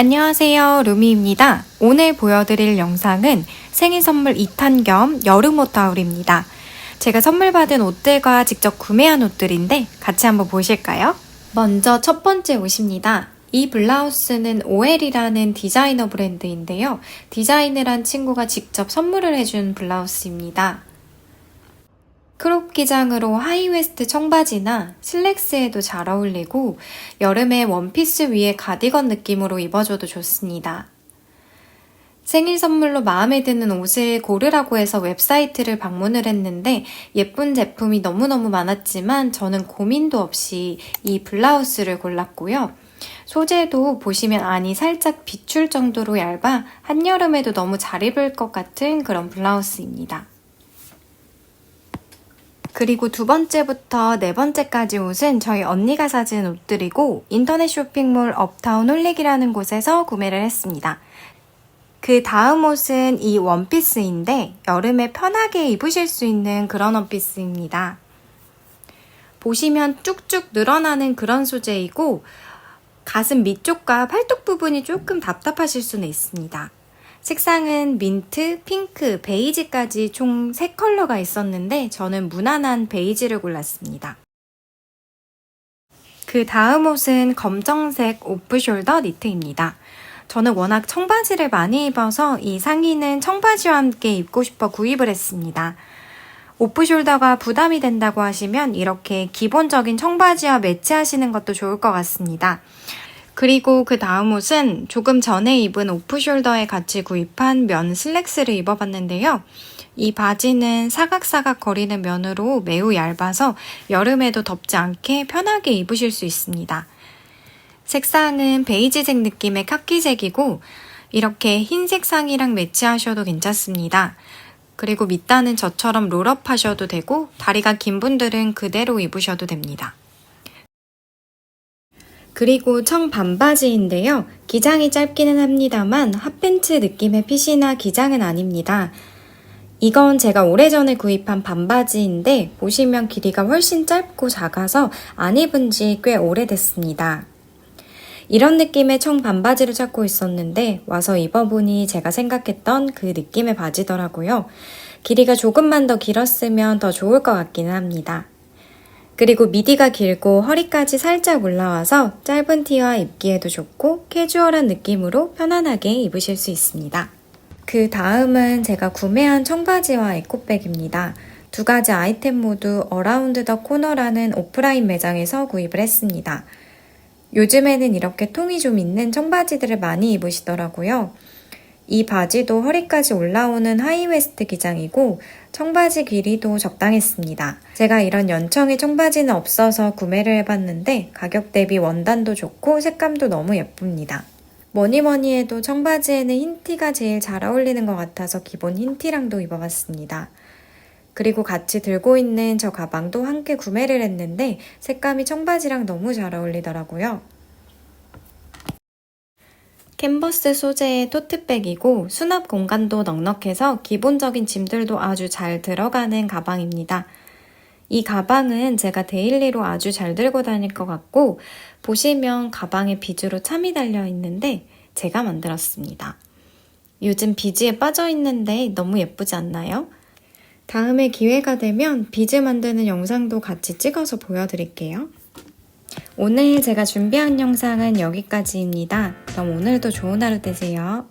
안녕하세요. 루미입니다. 오늘 보여드릴 영상은 생일 선물 2탄 겸 여름 옷 하울입니다. 제가 선물 받은 옷들과 직접 구매한 옷들인데 같이 한번 보실까요? 먼저 첫 번째 옷입니다. 이 블라우스는 오엘이라는 디자이너 브랜드인데요. 디자이너란 친구가 직접 선물을 해준 블라우스입니다. 크롭 기장으로 하이웨스트 청바지나 슬랙스에도 잘 어울리고 여름에 원피스 위에 가디건 느낌으로 입어줘도 좋습니다. 생일 선물로 마음에 드는 옷을 고르라고 해서 웹사이트를 방문을 했는데 예쁜 제품이 너무너무 많았지만 저는 고민도 없이 이 블라우스를 골랐고요. 소재도 보시면 안이 살짝 비출 정도로 얇아 한여름에도 너무 잘 입을 것 같은 그런 블라우스입니다. 그리고 두 번째부터 네 번째까지 옷은 저희 언니가 사준 옷들이고 인터넷 쇼핑몰 업타운 홀릭이라는 곳에서 구매를 했습니다. 그 다음 옷은 이 원피스인데 여름에 편하게 입으실 수 있는 그런 원피스입니다. 보시면 쭉쭉 늘어나는 그런 소재이고 가슴 밑쪽과 팔뚝 부분이 조금 답답하실 수는 있습니다. 색상은 민트, 핑크, 베이지까지 총 3컬러가 있었는데 저는 무난한 베이지를 골랐습니다. 그 다음 옷은 검정색 오프숄더 니트입니다. 저는 워낙 청바지를 많이 입어서 이 상의는 청바지와 함께 입고 싶어 구입을 했습니다. 오프숄더가 부담이 된다고 하시면 이렇게 기본적인 청바지와 매치하시는 것도 좋을 것 같습니다. 그리고 그 다음 옷은 조금 전에 입은 오프숄더에 같이 구입한 면 슬랙스를 입어봤는데요. 이 바지는 사각사각 거리는 면으로 매우 얇아서 여름에도 덥지 않게 편하게 입으실 수 있습니다. 색상은 베이지색 느낌의 카키색이고 이렇게 흰색 상의랑 매치하셔도 괜찮습니다. 그리고 밑단은 저처럼 롤업 하셔도 되고 다리가 긴 분들은 그대로 입으셔도 됩니다. 그리고 청 반바지인데요. 기장이 짧기는 합니다만 핫팬츠 느낌의 핏이나 기장은 아닙니다. 이건 제가 오래전에 구입한 반바지인데 보시면 길이가 훨씬 짧고 작아서 안 입은 지 꽤 오래됐습니다. 이런 느낌의 청 반바지를 찾고 있었는데 와서 입어보니 제가 생각했던 그 느낌의 바지더라고요. 길이가 조금만 더 길었으면 더 좋을 것 같기는 합니다. 그리고 미디가 길고 허리까지 살짝 올라와서 짧은 티와 입기에도 좋고 캐주얼한 느낌으로 편안하게 입으실 수 있습니다. 그 다음은 제가 구매한 청바지와 에코백입니다. 두 가지 아이템 모두 어라운드 더 코너라는 오프라인 매장에서 구입을 했습니다. 요즘에는 이렇게 통이 좀 있는 청바지들을 많이 입으시더라고요. 이 바지도 허리까지 올라오는 하이웨스트 기장이고 청바지 길이도 적당했습니다. 제가 이런 연청의 청바지는 없어서 구매를 해봤는데 가격 대비 원단도 좋고 색감도 너무 예쁩니다. 뭐니 뭐니 해도 청바지에는 흰티가 제일 잘 어울리는 것 같아서 기본 흰티랑도 입어봤습니다. 그리고 같이 들고 있는 저 가방도 함께 구매를 했는데 색감이 청바지랑 너무 잘 어울리더라고요. 캔버스 소재의 토트백이고 수납 공간도 넉넉해서 기본적인 짐들도 아주 잘 들어가는 가방입니다. 이 가방은 제가 데일리로 아주 잘 들고 다닐 것 같고 보시면 가방에 비즈로 참이 달려 있는데 제가 만들었습니다. 요즘 비즈에 빠져 있는데 너무 예쁘지 않나요? 다음에 기회가 되면 비즈 만드는 영상도 같이 찍어서 보여드릴게요. 오늘 제가 준비한 영상은 여기까지입니다. 그럼 오늘도 좋은 하루 되세요.